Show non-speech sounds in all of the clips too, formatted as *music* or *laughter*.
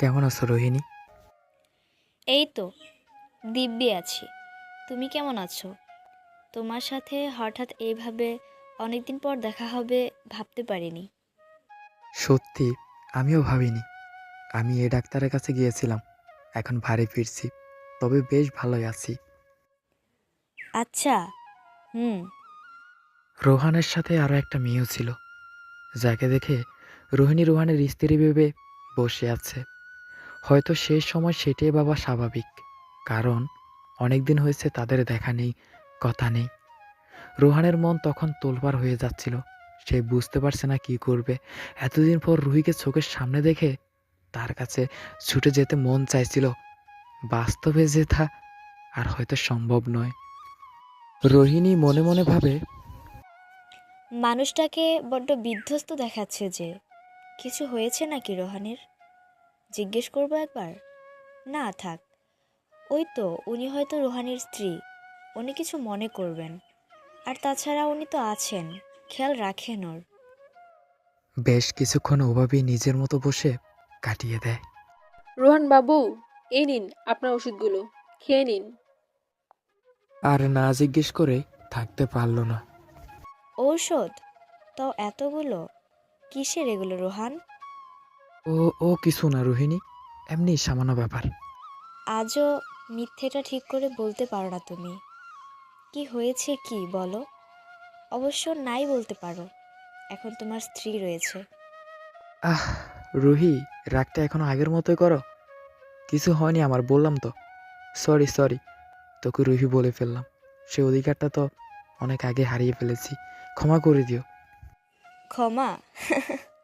কেমন আছো রোহিণী? এই তো দিব্যি আছি। তুমি কেমন আছো? তোমার সাথে হঠাৎ এইভাবে অনেকদিন পর দেখা হবে ভাবতে পারিনি। সত্যি আমিও ভাবিনি। আমি এ ডাক্তারের কাছে গিয়েছিলাম এখন বাড়ি ফিরছি তবে বেশ ভালোই আছি। আচ্ছা হুম। রোহানের সাথে আরও একটা মেয়েও ছিল যাকে দেখে রোহিণী রোহানের স্ত্রী ভেবে বসে আছে। হয়তো সেই সময় সেটাই বাবা স্বাভাবিক। কারণ অনেক দিন হয়েছে তাদের দেখা নেই, কথা নেই। রোহানের মন তখন তোলপাড় হয়ে যাচ্ছিল। সে বুঝতে পারছে না কি করবে। এতদিন পর রুহিকে চোখের সামনে দেখে তার কাছে ছুটে যেতে মন চাইছিল। বাস্তবে যে তা আর হয়তো সম্ভব নয়। রোহিণী মনে মনে ভাবে, মানুষটাকে বড্ড বিধ্বস্ত দেখাচ্ছে যে, কিছু হয়েছে নাকি রোহানের? জিজ্ঞেস করব একবার? না থাক। ওই তো উনি হয়তো রোহানির স্ত্রী। উনি কিছু মনে করবেন। আর তাছাড়া উনি তো আছেন। খেয়াল রাখেন ওর। বেশ কিছুক্ষণ ওভাবেই নিজের মতো বসে কাটিয়ে দেয়। রোহান বাবু এই নিন আপনার ওষুধগুলো। খেয়ে নিন। আর না জিজ্ঞেস করে থাকতে পারল না। ঔষধ? তাও এতগুলো? কিসের এগুলো রোহান? ও ও কিছু না রোহিণী এমনি সামান্য ব্যাপার। আজও মিথ্যেটা ঠিক করে বলতে পারো না তুমি। কি হয়েছে কি বলো? অবশ্য নাই বলতে পারো। এখন তোমার স্ত্রী রয়েছে। আহ রুহি রাগটা এখনও আগের মতোই করো। কিছু হয়নি আমার বললাম তো। সরি সরি তোকে রুহি বলে ফেললাম। সে অধিকারটা তো অনেক আগে হারিয়ে ফেলেছি। ক্ষমা করে দিও। ক্ষমা? *laughs*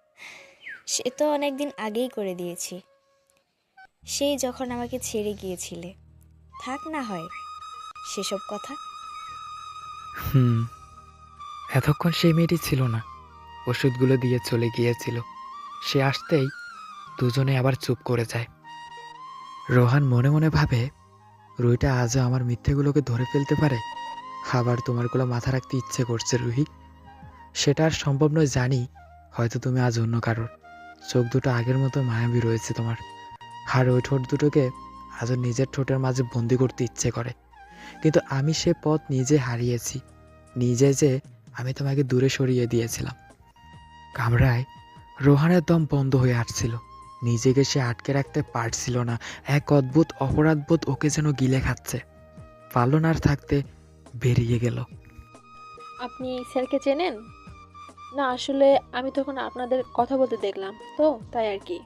সে তো অনেক দিন আগেই করে দিয়েছি। সেই যখন আমাকে ছেড়ে গিয়েছিলে, থাক না হয় সেসব কথা। হুম, এতক্ষণ সেই মেয়েটি ছিল না। ওষুধগুলো দিয়ে চলে গিয়েছিল। সে আসতেই দুজনে আবার চুপ করে যায়। রোহান মনে মনে ভাবে, রুহিটা আজও আমার মিথ্যেগুলোকে ধরে ফেলতে পারে? আবার তোমারগুলো মাথা রাখতে ইচ্ছে করছে রুহি? সেটা আর সম্ভব নয় জানি, হয়তো তুমি আজ অন্য কারোর। চোখ দুটো আগের মতো মায়াবী রয়েছে তোমার। আর ওই ঠোঁট দুটোকে আজও নিজের ঠোঁটের মাঝে বন্দি করতে ইচ্ছে করে। কিন্তু আমি সে পথ নিজে হারিয়েছি, নিজে যে আমি তোমাকে দূরে সরিয়ে দিয়েছিলাম। কামরায় রোহানের দম বন্ধ হয়ে আসছিল। নিজেকে সে আটকে রাখতে পারছিল না। এক অদ্ভুত, অপরাধবোধ ওকে যেন গিলে খাচ্ছে। পারল না আর থাকতে বেরিয়ে গেল। আপনি স্যারকে চেনেন? না আসলে আমি তখন আপনাদের কথা বলতে দেখলাম তো তাই আর কি।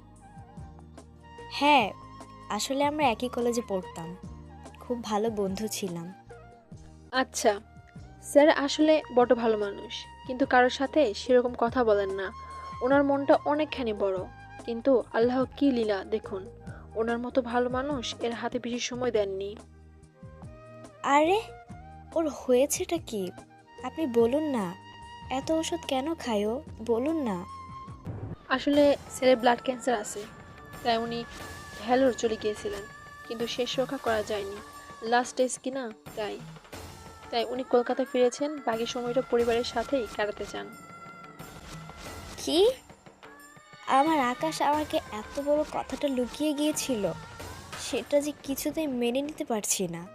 হ্যাঁ আসলে আমরা একই কলেজে পড়তাম। খুব ভালো বন্ধু ছিলাম। আচ্ছা স্যার আসলে বড় ভালো মানুষ কিন্তু কারোর সাথে সেরকম কথা বলেন না। ওনার মনটা অনেকখানি বড় কিন্তু আল্লাহ কি লীলা দেখুন। ওনার মতো ভালো মানুষ এর হাতে বেশি সময় দেননি। আরে ওর হয়েছেটা কি? আপনি বলুন না। এত ওষুধ কেন খায়ও বলুন না। আসলে স্যারের ব্লাড ক্যান্সার আছে তাই উনি ভ্যালোর চলে গিয়েছিলেন কিন্তু শেষ রক্ষা করা যায়নি। লাস্ট ডেজ কিনা তাই। তাই উনি কলকাতা ফিরেছেন বাকি সময়টা পরিবারের সাথেই কাটাতে চান। কি? আমার আকাশ আমাকে এত বড় কথাটা লুকিয়ে গিয়েছিল সেটা যে কিছুতেই মেনে নিতে পারছি না।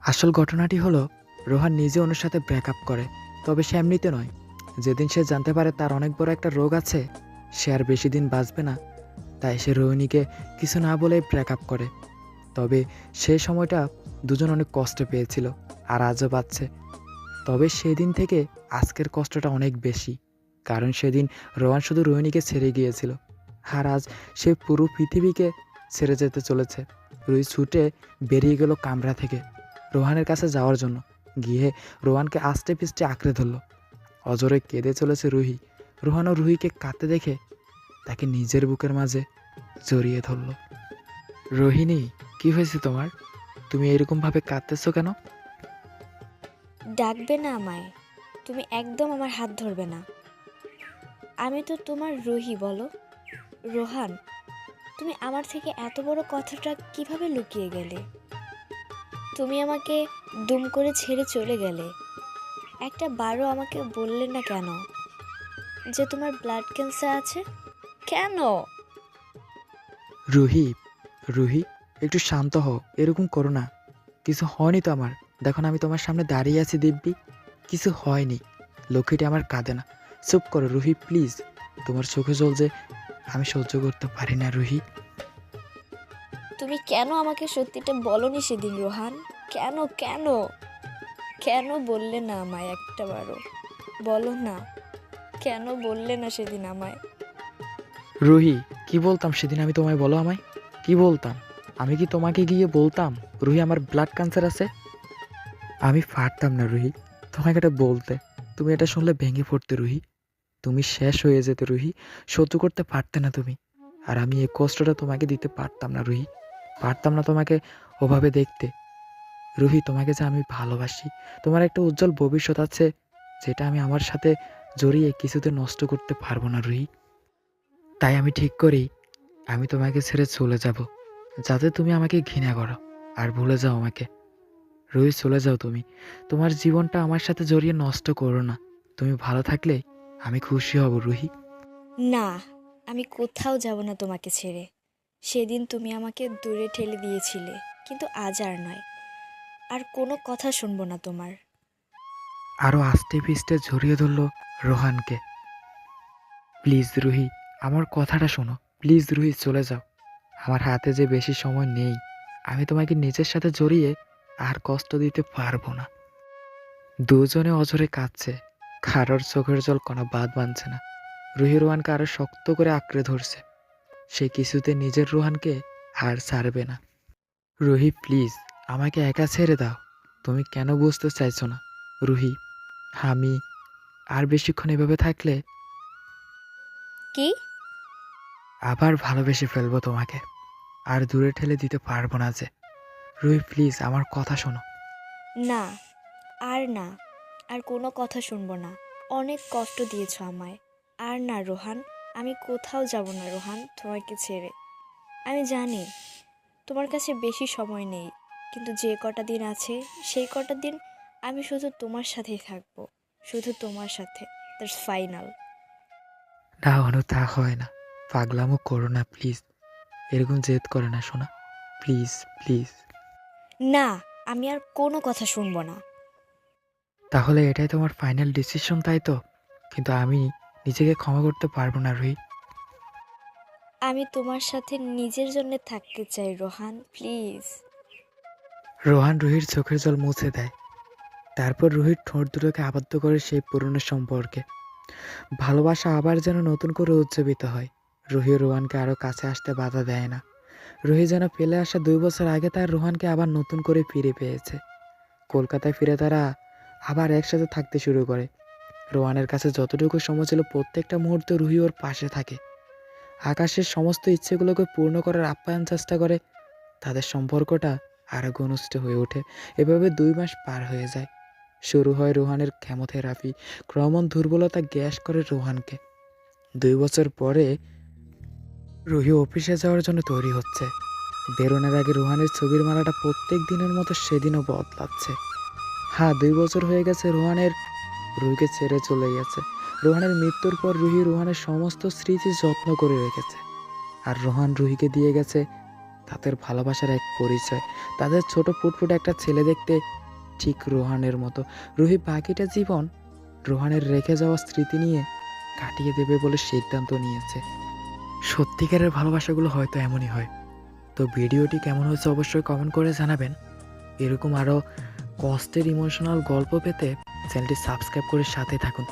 আসল ঘটনাটি হলো রোহান নিজে ওনার সাথে ব্রেকআপ করে। তবে সে এমনিতে নয়। যেদিন সে জানতে পারে তার অনেক বড় একটা রোগ আছে, সে আর বেশি দিন বাঁচবে না। তাই সে রোহিণীকে কিছু না বলে ব্রেকআপ করে। তবে সেই সময়টা দুজন অনেক কষ্ট পেয়েছিল, আর আজও পাচ্ছে তবে সেদিন থেকে আজকের কষ্টটা অনেক বেশি, কারণ সেদিন রোহান শুধু রোহিণীকে ছেড়ে গিয়েছিল, আর আজ সে পুরো পৃথিবীকে ছেড়ে যেতে চলেছে। রুই ছুটে বেরিয়ে গেল কামরা থেকে, রোহানের কাছে যাওয়ার জন্য। গিয়ে রোহানকে আস্তে পিস্টে আঁকড়ে ধরলো। অজরে কেঁদে চলেছে রুহি। রোহান ও রুহিকে কাঁদতে দেখে তাকে নিজের বুকের মাঝে জড়িয়ে ধরলো। রোহিণী, কি হয়েছে তোমার? তুমি এরকমভাবে কাঁদতেছো কেন? ডাকবে না আমায়। তুমি একদম আমার হাত ধরবে না। আমি তো তোমার রুহি, বলো। রোহান, তুমি আমার থেকে এত বড় কথাটা কীভাবে লুকিয়ে গেলে? তুমি আমাকে দুম করে ছেড়ে চলে গেলে। একটা বারও আমাকে বললে না কেন? যে তোমার ব্লাড ক্যান্সার আছে? কেন? রুহি রুহি, একটু শান্ত হও, এরকম করো না। কিছু হয়নি তো আমার। দেখো আমি তোমার সামনে দাঁড়িয়ে আছি দিব্যি। কিছু হয়নি। লক্ষ্মীটি আমার কাঁদে না। চুপ করো রুহি, প্লিজ। তোমার চোখে জল যে আমি সহ্য করতে পারি না রুহি। তুমি কেন আমাকে সত্যিটা বলনি সেদিন, রোহান? কেন কেন? কেন বললে না আমায় একটাবারও? বলো না। কেন বললে না সেদিন আমায়? রুহি, কি বলতাম সেদিন আমি তোমায়, বলো আমায়? কি বলতাম? আমি কি তোমাকে গিয়ে বলতাম, রুহি আমার ব্লাড ক্যান্সার আছে? আমি পারতাম না রুহি, তোমাকে এটা বলতে। তুমি এটা শুনলে ভেঙে পড়তে রুহি। তুমি শেষ হয়ে যেতে রুহি সহ্য করতে পারতে না তুমি। আর আমি এই কষ্টটা তোমাকে দিতে পারতাম না রুহি। পারতাম না তোমাকে ওভাবে দেখতে। রুহি, তোমাকে যে আমি ভালোবাসি, তোমার একটা উজ্জ্বল ভবিষ্যৎ আছে যেটা আমি আমার সাথে জড়িয়ে কিছুতে নষ্ট করতে পারব না, রুহি। তাই আমি ঠিক করি, আমি তোমাকে ছেড়ে চলে যাব, যাতে তুমি আমাকে ঘৃণা করো, আর ভুলে যাও আমাকে। রুহি, চলে যাও তুমি। তোমার জীবনটা আমার সাথে জড়িয়ে নষ্ট করো না। তুমি ভালো থাকলে আমি খুশি হব, রুহি। না, আমি কোথাও যাব না তোমাকে ছেড়ে। সেদিন তুমি আমাকে দূরে ঠেলে দিয়েছিলে, কিন্তু আজ আর নয়। আর কোনো কথা শুনব না তোমার। আরও আস্তে পিস্তে জড়িয়ে ধরলো রোহানকে। প্লিজ রুহি, আমার কথাটা শোনো। প্লিজ রুহি, চলে যাও। আমার হাতে যে বেশি সময় নেই। আমি তোমাকে নিজের সাথে জড়িয়ে আর কষ্ট দিতে পারব না। দুজনে অজরে কাঁদছে। কারোর চোখের জল কোনো বাদ বাঁধছে না। রুহি রোহানকে আরও শক্ত করে আঁকড়ে ধরছে। সে কিছুতে নিজের রোহানকে আর ছাড়বে না। রুহি প্লিজ আমাকে একা ছেড়ে দাও। তুমি কেন বুঝতে চাইছো না? রুহি আমি আর বেশিক্ষণ এভাবে থাকলে কি? আবার ভালোবেসে ফেলব তোমাকে। আর দূরে ঠেলে দিতে পারব না যে। রুহি প্লিজ আমার কথা শোনো। না আর না আর কোনো কথা শুনব না। অনেক কষ্ট দিয়েছ আমায়। আর না রোহান আমি কোথাও যাব না রোহান তোমাকে ছেড়ে। আমি জানি তোমার কাছে বেশি সময় নেই কিন্তু যে কটা দিন আছে সেই কটা দিন আমি শুধু তোমার সাথেই থাকব শুধু তোমার সাথে। দ্যাটস ফাইনাল না অনু তা হয় না। পাগলামো করো না প্লিজ। এরকম জেদ করে না শোনা প্লিজ প্লিজ। না আমি আর কোনো কথা শুনব না। তাহলে এটাই তোমার ফাইনাল ডিসিশন তাই তো? কিন্তু আমি নিজেকে ক্ষমা করতে পারব না রুহি। আমি তোমার সাথে নিজের জন্য থাকতে চাই রোহান প্লিজ। রোহান রুহির চোখের জল মুছে দেয়। তারপর রুহির ঠোঁট দুটোকে আবদ্ধ করে সেই পুরনো সম্পর্কে। ভালোবাসা আবার যেন নতুন করে উজ্জীবিত হয়। রুহি রোহানকে আরও কাছে আসতে বাধা দেয় না। রুহি যেন ফেলে আসা দুই বছর আগে তার রোহানকে আবার নতুন করে ফিরে পেয়েছে। কলকাতায় ফিরে তারা আবার একসাথে থাকতে শুরু করে। রোহানের কাছে যতটুকু সময় ছিল প্রত্যেকটা মুহূর্তে রুহি ওর পাশে থাকে। আকাশের সমস্ত ইচ্ছেগুলোকে পূর্ণ করার আপ্যায়ন চেষ্টা করে। তাদের সম্পর্কটা আরও ঘনিষ্ঠ হয়ে ওঠে। এভাবে দুই মাস পার হয়ে যায়। শুরু হয় রোহানের কেমোথেরাপি ক্রমণ দুর্বলতা গ্যাস করে রোহানকে। দুই বছর পরে রুহি অফিসে যাওয়ার জন্য তৈরি হচ্ছে। বেরোনোর আগে রোহানের ছবির মালাটা প্রত্যেক দিনের মতো সেদিনও বদলাচ্ছে। হ্যাঁ দুই বছর হয়ে গেছে রোহানের রুহিকে ছেড়ে চলে গেছে। রোহানের মৃত্যুর পর রুহি রোহানের সমস্ত স্মৃতি যত্ন করে রেখেছে। আর রোহান রুহিকে দিয়ে গেছে তাদের ভালোবাসার এক পরিচয়। তাদের ছোট ফুটফুট একটা ছেলে দেখতে ঠিক রোহানের মতো। রুহি বাকিটা জীবন রোহানের রেখে যাওয়া স্মৃতি নিয়ে কাটিয়ে দেবে বলে সিদ্ধান্ত নিয়েছে। সত্যিকারের ভালোবাসাগুলো হয়তো এমনই হয়। তো ভিডিওটি কেমন হয়েছে অবশ্যই কমেন্ট করে জানাবেন। এরকম আরও কষ্টের ইমোশনাল গল্প পেতে চ্যানেলটি সাবস্ক্রাইব করে সাথে থাকুন।